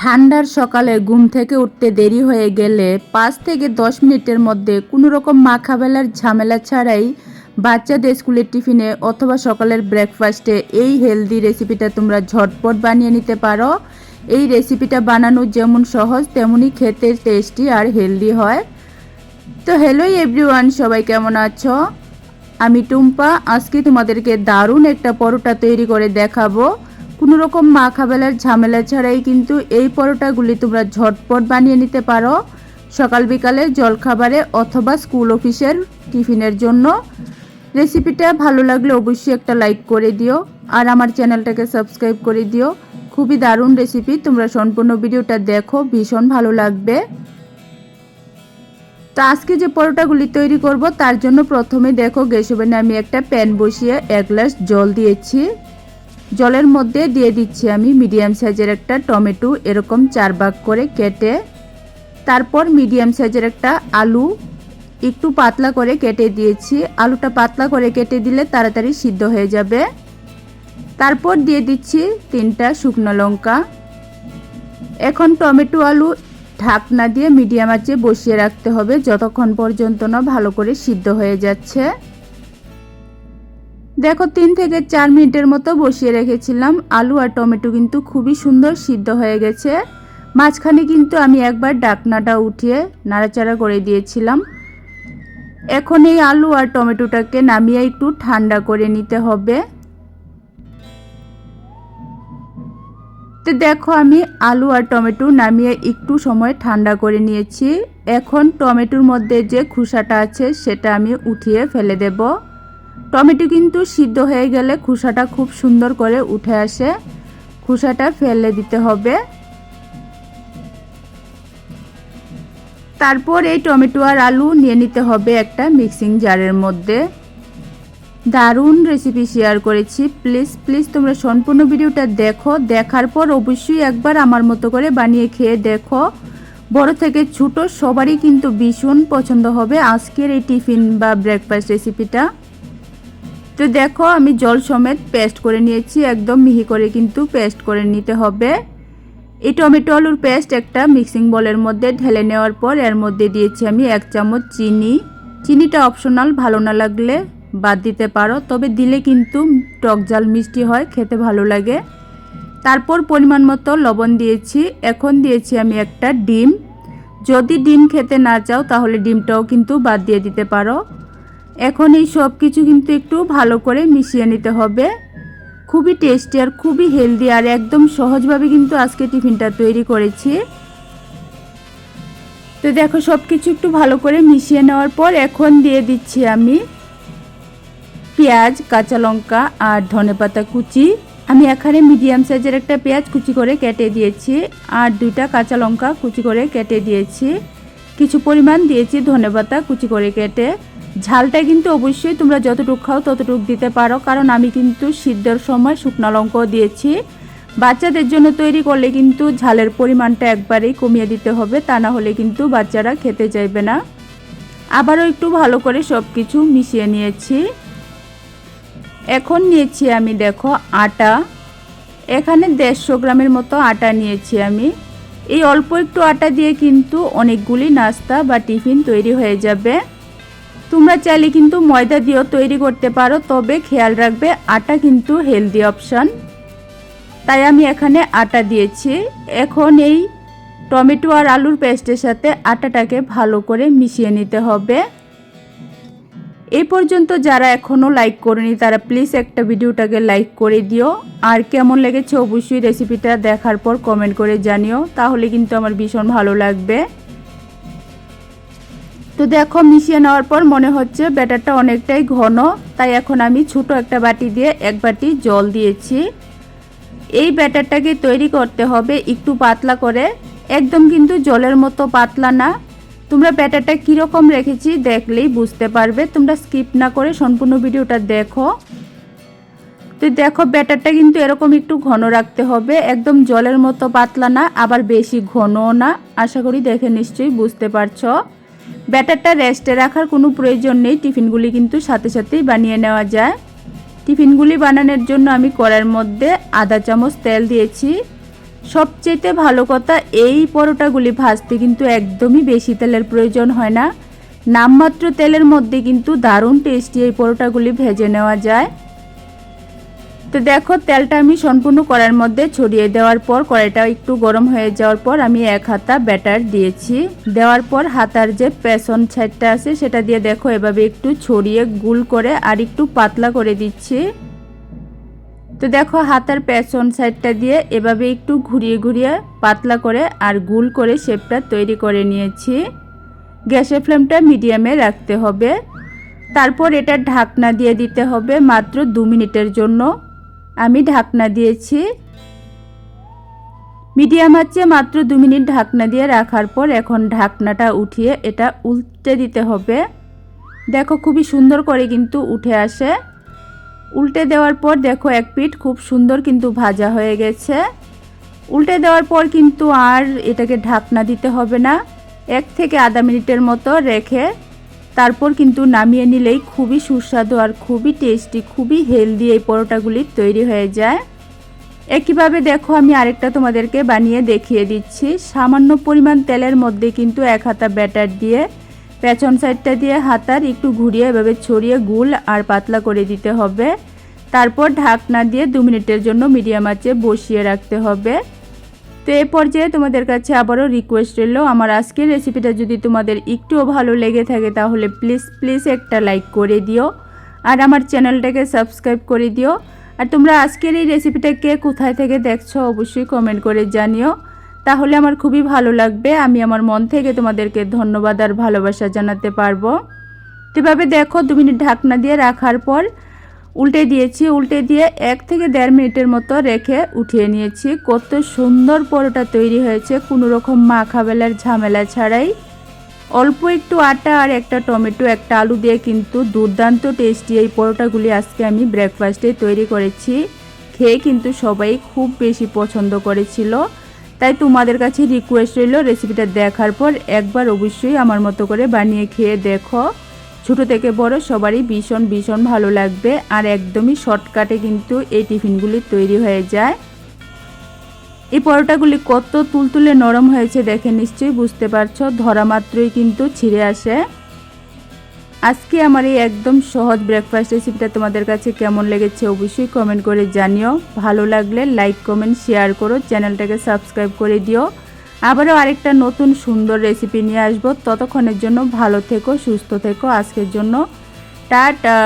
ঠান্ডার সকালে ঘুম থেকে উঠতে দেরি হয়ে গেলে পাঁচ থেকে দশ মিনিটের মধ্যে কোনো রকম মাখাবেলার ঝামেলা ছাড়াই বাচ্চাদের স্কুলের টিফিনে অথবা সকালের ব্রেকফাস্টে এই হেলদি রেসিপিটা তোমরা ঝটপট বানিয়ে নিতে পারো। এই রেসিপিটা বানানো যেমন সহজ তেমনই খেতে টেস্টি আর হেলদি হয়। তো হ্যালো এভরিওয়ান, সবাই কেমন আছো? আমি টুম্পা, আজকে তোমাদেরকে দারুণ একটা পরোটা তৈরি করে দেখাবো। কোনো রকম মাখাবেলার ঝামেলা ছাড়াই কিন্তু এই পরোটাগুলি তোমরা ঝটপট বানিয়ে নিতে পারো। সকাল বিকালে জলখাবারে অথবা স্কুল অফিসের টিফিনের জন্য। রেসিপিটা ভালো লাগলে অবশ্যই একটা লাইক করে দিও আর আমার চ্যানেলটাকে সাবস্ক্রাইব করে দিও। খুবই দারুণ রেসিপি, তোমরা সম্পূর্ণ ভিডিওটা দেখো, ভীষণ ভালো লাগবে। তো আজকে যে পরোটাগুলি তৈরি করব, তার জন্য প্রথমে দেখো গ্যাস ওভেনে আমি একটা প্যান বসিয়ে এক গ্লাস জল দিয়েছি। জলের মধ্যে দিয়ে দিচ্ছি আমি মিডিয়াম সাইজের একটা টমেটো, এরকম চার ভাগ করে কেটে, তারপর মিডিয়াম সাইজের একটা আলু, একটু পাতলা করে কেটে দিয়েছি। আলুটা পাতলা করে কেটে দিলে তাড়াতাড়ি সিদ্ধ হয়ে যাবে। তারপর দিয়ে দিচ্ছি তিনটা শুকনো লঙ্কা। এখন টমেটো আলু ঢাকনা দিয়ে মিডিয়াম আঁচে বসিয়ে রাখতে হবে, যতক্ষণ পর্যন্ত না ভালো করে সিদ্ধ হয়ে যাচ্ছে। দেখো, তিন থেকে চার মিনিটের মতো বসিয়ে রেখেছিলাম। আলু আর টমেটো কিন্তু খুবই সুন্দর সিদ্ধ হয়ে গেছে। মাঝখানে কিন্তু আমি একবার ডাকনাটা উঠিয়ে নাড়াচাড়া করে দিয়েছিলাম। এখন এই আলু আর টমেটোটাকে নামিয়ে একটু ঠান্ডা করে নিতে হবে। তো দেখো, আমি আলু আর টমেটো নামিয়ে একটু সময় ঠান্ডা করে নিয়েছি। এখন টমেটোর মধ্যে যে খোসাটা আছে, সেটা আমি উঠিয়ে ফেলে দেব। টমেটো কিন্তু সিদ্ধ হয়ে গেলে খোসাটা খুব সুন্দর করে উঠে আসে। খোসাটা ফেলে দিতে হবে। তারপর এই টমেটো আর আলু নিয়ে নিতে হবে একটা মিক্সিং জারের মধ্যে। দারুণ রেসিপি শেয়ার করেছি। প্লিজ প্লিজ তোমরা সম্পূর্ণ ভিডিওটা দেখো। দেখার পর অবশ্যই একবার আমার মতো করে বানিয়ে খেয়ে দেখো। বড় থেকে ছোট সবারই কিন্তু ভীষণ পছন্দ হবে আজকের এই টিফিন বা ব্রেকফাস্ট রেসিপিটা তো দেখো, আমি জল সমেত পেস্ট করে নিয়েছি, একদম মিহি করে কিন্তু পেস্ট করে নিতে হবে। এই টমেটো আলুর পেস্ট একটা মিক্সিং বলের মধ্যে ঢেলে নেওয়ার পর এর মধ্যে দিয়েছি আমি এক চামচ চিনি। চিনিটা অপশনাল ভালো না লাগলে বাদ দিতে পারো, তবে দিলে কিন্তু টক জাল মিষ্টি হয়, খেতে ভালো লাগে। তারপর পরিমাণ মতো লবণ দিয়েছি। এখন দিয়েছি আমি একটা ডিম। যদি ডিম খেতে না চাও, তাহলে ডিমটাও কিন্তু বাদ দিয়ে দিতে পারো। এখন এই সব কিছু কিন্তু একটু ভালো করে মিশিয়ে নিতে হবে। খুবই টেস্টি আর খুবই হেলদি আর একদম সহজভাবে কিন্তু আজকে টিফিনটা তৈরি করেছি। তো দেখো সব কিছু একটু ভালো করে মিশিয়ে নেওয়ার পর এখন দিয়ে দিচ্ছি আমি পেঁয়াজ, কাঁচা লঙ্কা আর ধনেপাতা কুচি। আমি এখানে মিডিয়াম সাইজের একটা পেঁয়াজ কুচি করে কেটে দিয়েছি আর দুইটা কাঁচা লঙ্কা কুচি করে কেটে দিয়েছি। কিছু পরিমাণ দিয়েছি ধনেপাতা কুচি করে কেটে। ঝালটা কিন্তু অবশ্যই তোমরা যতটুকু খাও ততটুকু দিতে পারো, কারণ আমি কিন্তু সিদ্ধর সময় শুকনো লঙ্কাও দিয়েছি। বাচ্চাদের জন্য তৈরি করলে কিন্তু ঝালের পরিমাণটা একবারেই কমিয়ে দিতে হবে, তা না হলে কিন্তু বাচ্চারা খেতে চাইবে না। আবারও একটু ভালো করে সব কিছু মিশিয়ে নিয়েছি। এখন নিয়েছি আমি দেখো আটা। এখানে দেড়শো গ্রামের মতো আটা নিয়েছি আমি। এই অল্প একটু আটা দিয়ে কিন্তু অনেকগুলি নাস্তা বা টিফিন তৈরি হয়ে যাবে। তোমরা চাইলে কিন্তু ময়দা দিয়েও তৈরি করতে পারো, তবে খেয়াল রাখবে, আটা কিন্তু হেলদি অপশান তাই আমি এখানে আটা দিয়েছি। এখন এই টমেটো আর আলুর পেস্টের সাথে আটাটাকে ভালো করে মিশিয়ে নিতে হবে। এই পর্যন্ত যারা এখনও লাইক করেনি, তারা প্লিজ একটা ভিডিওটাকে লাইক করে দিও। আর কেমন লেগেছে অবশ্যই রেসিপিটা দেখার পর কমেন্ট করে জানিও। তাহলে কিন্তু আমার ভীষণ ভালো লাগবে। তো দেখো, মিশিয়ে নেওয়ার পর মনে হচ্ছে ব্যাটারটা অনেকটাই ঘন। তাই এখন আমি ছোট একটা বাটি দিয়ে এক বাটি জল দিয়েছি। এই ব্যাটারটাকে তৈরি করতে হবে একটু পাতলা করে। একদম কিন্তু জলের মতো পাতলা না। তোমরা ব্যাটারটা কীরকম রেখেছি দেখলেই বুঝতে পারবে। তোমরা স্কিপ না করে সম্পূর্ণ ভিডিওটা দেখো। তো দেখো, ব্যাটারটা কিন্তু এরকম একটু ঘন রাখতে হবে। একদম জলের মতো পাতলা না, আবার বেশি ঘনও না। আশা করি দেখে নিশ্চয়ই বুঝতে পারছ। ব্যাটারটা রেস্টে রাখার কোনো প্রয়োজন নেই। টিফিনগুলি কিন্তু সাথে সাথেই বানিয়ে নেওয়া যায়। টিফিনগুলি বানানোর জন্য আমি কড়ার মধ্যে আধা চামচ তেল দিয়েছি। সবচেয়ে ভালো কথা, এই পরোটাগুলি ভাজতে কিন্তু একদমই বেশি তেলের প্রয়োজন হয় না। নামমাত্র তেলের মধ্যে কিন্তু দারুণ টেস্টি এই পরোটাগুলি ভেজে নেওয়া যায়। তো দেখো, তেলটা আমি সম্পূর্ণ কড়ার মধ্যে ছড়িয়ে দেওয়ার পর, কড়াইটা একটু গরম হয়ে যাওয়ার পর আমি এক হাতা ব্যাটার দিয়েছি। দেওয়ার পর হাতার যে পেছন সাইডটা আছে, সেটা দিয়ে দেখো, এভাবে একটু ছড়িয়ে গুল করে আর একটু পাতলা করে দিচ্ছি। তো দেখো, হাতার পেছন সাইডটা দিয়ে এভাবে একটু ঘুরিয়ে ঘুরিয়ে পাতলা করে আর গুল করে শেপটা তৈরি করে নিয়েছি। গ্যাসের ফ্লেমটা মিডিয়ামে রাখতে হবে। তারপর এটা ঢাকনা দিয়ে দিতে হবে মাত্র দু মিনিটের জন্য। আমি ঢাকনা দিয়েছি। মিডিয়াম আছে, মাত্র দু মিনিট ঢাকনা দিয়ে রাখার পর এখন ঢাকনাটা উঠিয়ে এটা উল্টে দিতে হবে। দেখো খুবই সুন্দর করে কিন্তু উঠে আসে। উল্টে দেওয়ার পর দেখো এক পিঠ খুব সুন্দর কিন্তু ভাজা হয়ে গেছে। উল্টে দেওয়ার পর কিন্তু আর এটাকে ঢাকনা দিতে হবে না। এক থেকে আধা মিনিটের মতো রেখে তারপর কিন্তু নামিয়ে নিলেই খুবই সুস্বাদু আর খুবই টেস্টি খুবই হেলদি এই পরোটাগুলি তৈরি হয়ে যায়। একইভাবে দেখো, আমি আরেকটা তোমাদেরকে বানিয়ে দেখিয়ে দিচ্ছি। সামান্য পরিমাণ তেলের মধ্যে কিন্তু এক হাতা ব্যাটার দিয়ে, পেছন সাইডটা দিয়ে হাতার একটু ঘুরিয়ে এভাবে ছড়িয়ে গুল আর পাতলা করে দিতে হবে। তারপর ঢাকনা দিয়ে দু মিনিটের জন্য মিডিয়াম আঁচে বসিয়ে রাখতে হবে। তো এ পর্যায়ে তোমাদের কাছে আবারও রিকোয়েস্ট রইল, আমার আজকের রেসিপিটা যদি তোমাদের একটুও ভালো লেগে থাকে তাহলে প্লিজ প্লিজ একটা লাইক করে দিও আর আমার চ্যানেলটাকে সাবস্ক্রাইব করে দিও। আর তোমরা আজকের এই রেসিপিটা কে কোথায় থেকে দেখছ অবশ্যই কমেন্ট করে জানিও। তাহলে আমার খুবই ভালো লাগবে, আমি আমার মন থেকে তোমাদেরকে ধন্যবাদ আর ভালোবাসা জানাতে পারব। এভাবে দেখো, দু মিনিট ঢাকনা দিয়ে রাখার পর উল্টে দিয়েছি, উল্টে দিয়ে এক থেকে দেড় মিনিটের মতো রেখে উঠিয়ে নিয়েছি। কত সুন্দর পরোটা তৈরি হয়েছে, কোনো রকম মাখা বেলার ঝামেলা ছাড়াই। অল্প একটু আটা আর একটা টমেটো, একটা আলু দিয়ে কিন্তু দুর্দান্ত টেস্টি এই পরোটাগুলি আজকে আমি ব্রেকফাস্টে তৈরি করেছি। খেয়ে কিন্তু সবাই খুব বেশি পছন্দ করেছিল। তাই তোমাদের কাছে রিকোয়েস্ট রইল রেসিপিটা দেখার পর একবার অবশ্যই আমার মতো করে বানিয়ে খেয়ে দেখো। ছোটো থেকে বড় সবারই ভীষণ ভীষণ ভালো লাগবে আর একদমই শর্টকাটে কিন্তু এই টিফিনগুলি তৈরি হয়ে যায়। এই পরোটাগুলি কত তুলতুলে নরম হয়েছে দেখে নিশ্চয়ই বুঝতে পারছ, ধরা মাত্রই কিন্তু ছিঁড়ে আসে। আজকে আমার এই একদম সহজ ব্রেকফাস্ট রেসিপিটা তোমাদের কাছে কেমন লেগেছে অবশ্যই কমেন্ট করে জানিও। ভালো লাগলে লাইক কমেন্ট শেয়ার করো চ্যানেলটাকে সাবস্ক্রাইব করে দিও। আবারও আরেকটা নতুন সুন্দর রেসিপি নিয়ে আসব। ততক্ষণের জন্য ভালো থেকো, সুস্থ থেকো। আজকের জন্য টাটা।